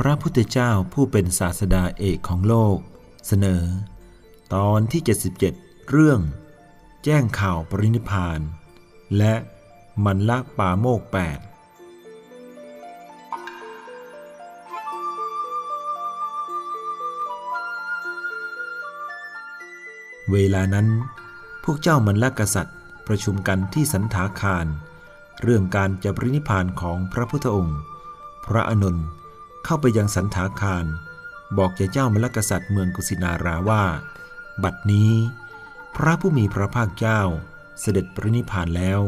พระพุทธเจ้าผู้เป็นศาสดาเอกของโลก เสนอ ตอนที่ 77 เรื่อง แจ้งข่าวปรินิพานและมันละป่าโมกแปดเวลานั้น พวกเจ้ามันละกษัตริย์ ประชุมกันที่สันถาคาร เรื่องการจะปรินิพานของพระพุทธองค์ พระอนุน เข้าไปยังสันถาคาร บอกแก่เจ้ามลกษัตริย์เมืองกุสินาราว่า บัดนี้ พระผู้มีพระภาคเจ้าเสด็จปรินิพพานแล้ว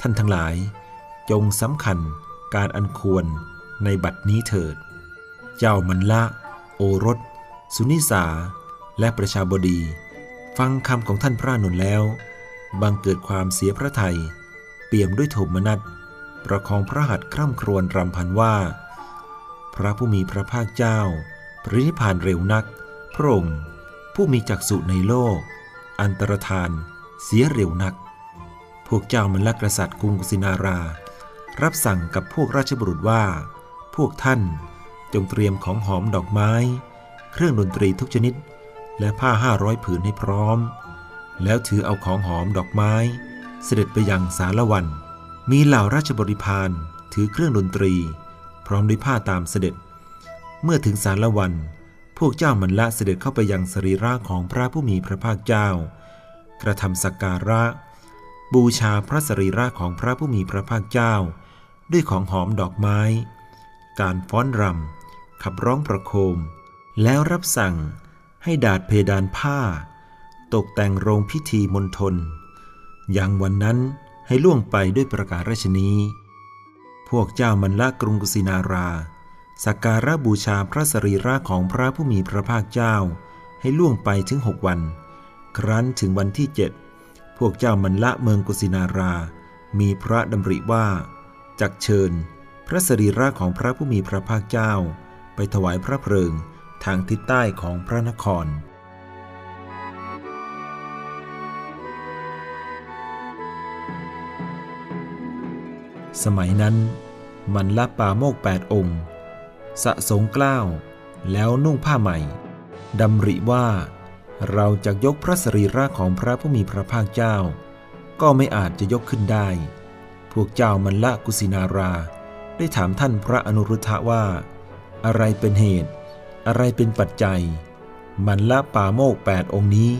ท่านทั้งหลาย จงสำคัญการอันควรในบัดนี้เถิด เจ้ามันละ โอรส สุนิสา และประชาบดี ฟังคำของท่านพระนนท์แล้ว บังเกิดความเสียพระไทย เปี่ยมด้วยโทมนัสประคองพระหัตถ์คร่ำครวญรำพันว่า พระผู้มีพระภาคเจ้า ปรินิพพานเร็วนัก พระองค์ผู้มีจักษุในโลก อันตรธาน เสียเร็วนัก พวกเจ้ามันละกษัตริย์กรุงกุสินารา รับสั่งกับพวกราชบุรุษว่า พวกท่านจงเตรียมของหอมดอกไม้ เครื่องดนตรีทุกชนิด และผ้าห้าร้อยผืนให้พร้อม แล้วถือเอาของหอมดอกไม้ เสด็จไปยังสารวัน มีเหล่าราชบริพารถือเครื่องดนตรี พร้อมด้วยผ้าตามเสด็จ เมื่อถึงสารวัน พวกเจ้ามันละเสด็จเข้าไปยังสรีระของพระผู้มีพระภาคเจ้า กระทำสักการะ บูชาพระสรีระของพระผู้มีพระภาคเจ้า ด้วยของหอมดอกไม้ การฟ้อนรำขับร้องประโคม แล้วรับสั่งให้ดาดเพดานผ้า ตกแต่งโรงพิธีมณฑลอยังวันนั้นให้ล่วงไปด้วยประกาศราชนี พวกเจ้ามันละกรุงกุสินารา สักการะบูชาพระสรีระของพระผู้มีพระภาคเจ้า ให้ล่วงไปถึงหกวัน ครั้นถึงวันที่เจ็ดพวกเจ้ามันละเมืองกุสินารา มีพระดำริว่า จักเชิญ พระสรีระของพระผู้มีพระภาคเจ้า ไปถวายพระเพลิงทางทิศใต้ของพระนคร สมัยนั้นมันละป่าโมกแปดองค์ สะสงกล้าว แล้วนุ่งผ้าใหม่ดำริว่าเราจะยกพระสรีระของพระผู้มีพระภาคเจ้า ก็ไม่อาจจะยกขึ้นได้ พวกเจ้ามันละกุสินารา ได้ถามท่านพระอนุรุทธะว่า อะไรเป็นเหตุ อะไรเป็นปัจจัย มันละป่าโมกแปดองค์นี้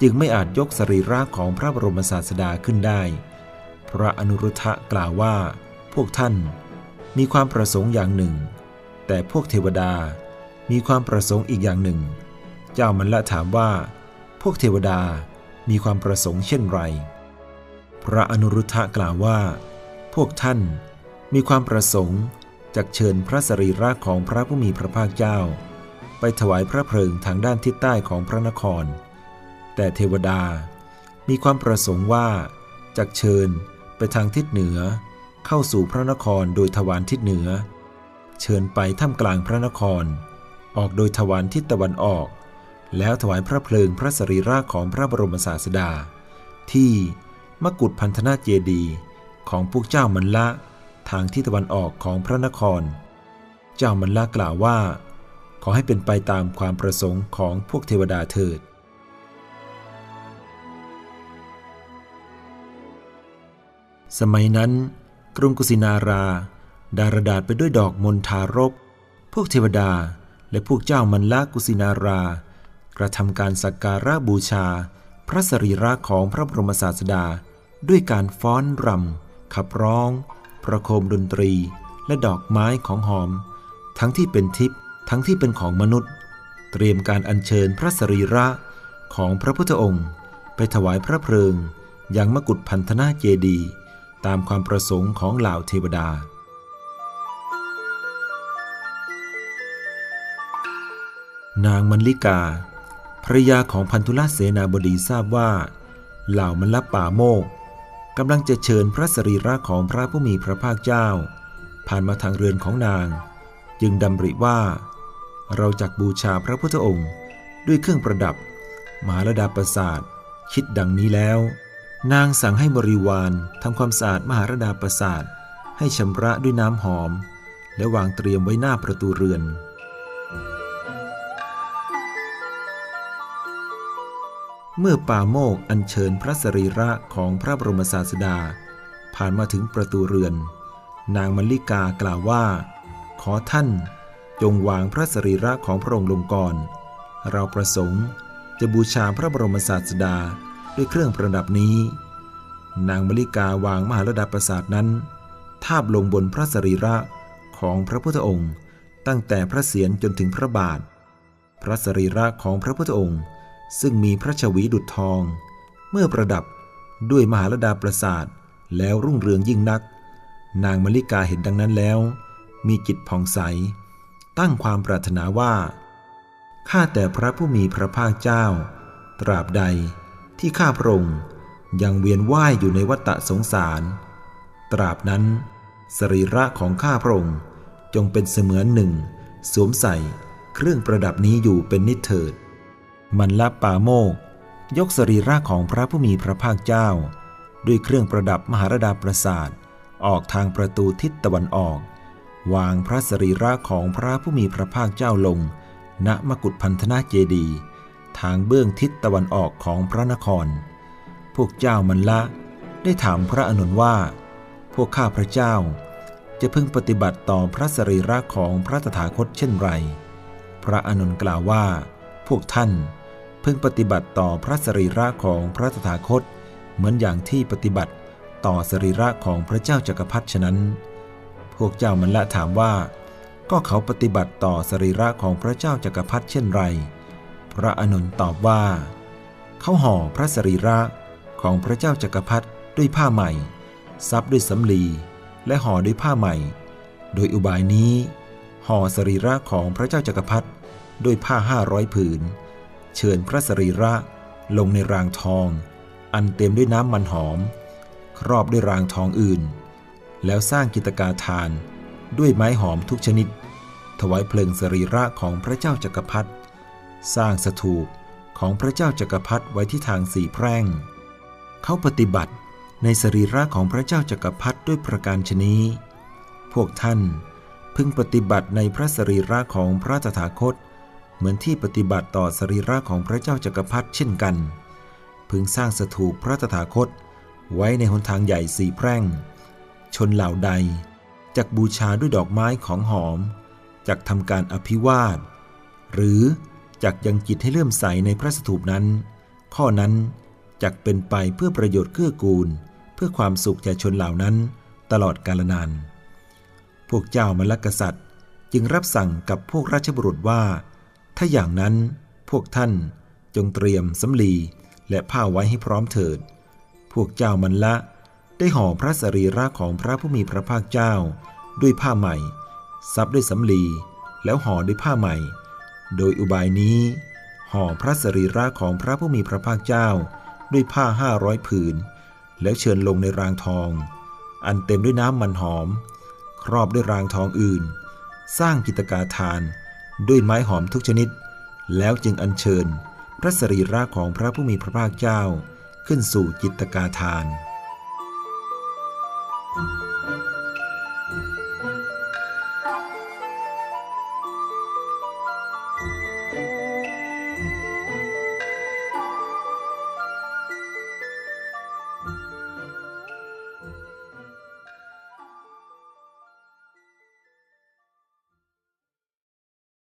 จึงไม่อาจยกสรีระของพระบรมศาสดาขึ้นได้ พระอนุรุทธะกล่าวว่า พวกท่านมีความประสงค์อย่างหนึ่ง แต่พวกเทวดามีความประสงค์อีกอย่างหนึ่ง เจ้ามันละถามว่า พวกเทวดามีความประสงค์เช่นไร พระอนุรุทธะกล่าวว่า พวกท่านมีความประสงค์จากเชิญพระสรีระของพระผู้มีพระภาคเจ้า ไปถวายพระเพลิงทางด้านทิศใต้ของพระนคร แต่เทวดามีความประสงค์ว่าจากเชิญ ไปทางทิศเหนือ เข้าสู่พระนครโดยทวารทิศเหนือ เชิญไปท่ามกลางพระนคร ออกโดยทวารทิศตะวันออก แล้วถวายพระเพลิงพระสรีระของพระบรมศาสดา ที่มกุฏพันธนาเจดีของพวกเจ้ามันละทางทิศตะวันออกของพระนคร เจ้ามันละกล่าวว่า ขอให้เป็นไปตามความประสงค์ของพวกเทวดาเถิด สมัยนั้น กรุงกุสินารา ดารดาษไปด้วยดอกมณฑารบพวกเทวดาและพวกเจ้ามันละกุสินารา กระทำการสักการะบูชา พระสรีระของพระบรมศาสดา ด้วยการฟ้อนรำขับร้อง ประโคมดนตรี และดอกไม้ของหอม ทั้งที่เป็นทิพย์ทั้งที่เป็นของมนุษย์ เตรียมการอัญเชิญพระสรีระของพระพุทธองค์ ไปถวายพระเพลิงยังมกุฏพันธนาเจดีย์ ตามความประสงค์ของเหล่าเทวดา นางมันลิกาภรยาของพันธุลเสนาบดีทราบว่า เหล่ามันลป่าโมกกำลังจะเชิญพระสรีระของพระผู้มีพระภาคเจ้า ผ่านมาทางเรือนของนาง จึงดำริว่า เราจักบูชาพระพุทธองค์ ด้วยเครื่องประดับมหาลดาประสาทคิดดังนี้แล้ว นางสั่งให้บริวารทำความสะอาดมหาราดาประสาทให้ชำระด้วยน้ำหอม และวางเตรียมไว้หน้าประตูเรือน เมื่อป่าโมกอัญเชิญพระสรีระของพระบรมศาสดา ผ่านมาถึงประตูเรือน นางมลลิกากล่าวว่า ขอท่านจงวางพระสรีระของพระองค์ลงก่อน เราประสงค์จะบูชาพระบรมศาสดา ด้วยเครื่องประดับนี้ นางมลิกาวางมหาลดาประสาทนั้น ทาบลงบนพระสรีระของพระพุทธองค์ ตั้งแต่พระเศียรจนถึงพระบาท พระสรีระของพระพุทธองค์ ซึ่งมีพระชวีดุจทอง เมื่อประดับด้วยมหาลดาประสาทแล้วรุ่งเรืองยิ่งนัก นางมลิกาเห็นดังนั้นแล้ว มีจิตผ่องใส ตั้งความปรารถนาว่าข้าแต่พระผู้มีพระภาคเจ้า ตราบใด ที่ข้าพระองค์ยังเวียนว่ายอยู่ในวัฏสงสาร ตราบนั้นสรีระของข้าพระองค์จงเป็นเสมือนหนึ่ง สวมใส่เครื่องประดับนี้อยู่เป็นนิเถิด มันละปาโมก ยกสรีระของพระผู้มีพระภาคเจ้า ด้วยเครื่องประดับมหาราดาประสาทออกทางประตูทิศตะวันออก วางพระสรีระของพระผู้มีพระภาคเจ้าลง ณมกุฏพันธนาเจดีย์ ทางเบื้องทิศตะวันออกของพระนคร พวกเจ้ามันละได้ถามพระอนุนว่า พวกข้าพระเจ้า จะพึงปฏิบัติต่อพระสรีระของพระตถาคตเช่นไร พระอนุนกล่าวว่า พวกท่านพึงปฏิบัติต่อพระสรีระของพระตถาคต เหมือนอย่างที่ปฏิบัติต่อสรีระของพระเจ้าจักรพรรดิฉะนั้น พวกเจ้ามันละถามว่า ก็เขาปฏิบัติต่อสรีระของพระเจ้าจักรพรรดิเช่นไร พระอนุนตอบว่า เขาห่อพระสรีระของพระเจ้าจักรพรรดิด้วยผ้าใหม่ ซับด้วยสำลี และห่อด้วยผ้าใหม่ โดยอุบายนี้ห่อสรีระของพระเจ้าจักรพรรดิด้วยผ้าห้าร้อยผืน เชิญพระสรีระลงในรางทอง อันเต็มด้วยน้ำมันหอม ครอบด้วยรางทองอื่น แล้วสร้างกิตกาทาน ด้วยไม้หอมทุกชนิด ถวายเพลิงสรีระของพระเจ้าจักรพรรดิ สร้างสถูปของพระเจ้าจักรพรรดิไว้ที่ทางสี่แพร่ง เขาปฏิบัติในสรีระของพระเจ้าจักรพรรดิด้วยประการชนีพวกท่านพึงปฏิบัติในพระสรีระของพระตถาคต เหมือนที่ปฏิบัติต่อสรีระของพระเจ้าจักรพรรดิเช่นกัน พึงสร้างสถูปพระตถาคตไว้ในหนทางใหญ่สี่แพร่ง ชนเหล่าใดจักบูชาด้วยดอกไม้ของหอมจักทำการอภิวาท หรือ จักยังจิตให้เลื่อมใสในพระสถูปนั้น ข้อนั้นจักเป็นไปเพื่อประโยชน์เกื้อกูล เพื่อความสุขแก่ชนเหล่านั้น ตลอดกาลนาน พวกเจ้ามลกษัตริย์ จึงรับสั่งกับพวกราชบุรุษว่า ถ้าอย่างนั้นพวกท่านจงเตรียมสำลีและผ้าไว้ให้พร้อมเถิด พวกเจ้ามันละ ได้ห่อพระสรีระของพระผู้มีพระภาคเจ้า ด้วยผ้าใหม่ซับด้วยสำลีแล้วห่อด้วยผ้าใหม่ โดยอุบายนี้ ห่อพระสรีระของพระผู้มีพระภาคเจ้าด้วยผ้าห้าร้อยผืน แล้วเชิญลงในรางทอง อันเต็มด้วยน้ำมันหอม ครอบด้วยรางทองอื่น สร้างกิตกาทาน ด้วยไม้หอมทุกชนิด แล้วจึงอัญเชิญ พระสรีระของพระผู้มีพระภาคเจ้า ขึ้นสู่กิตกาทาน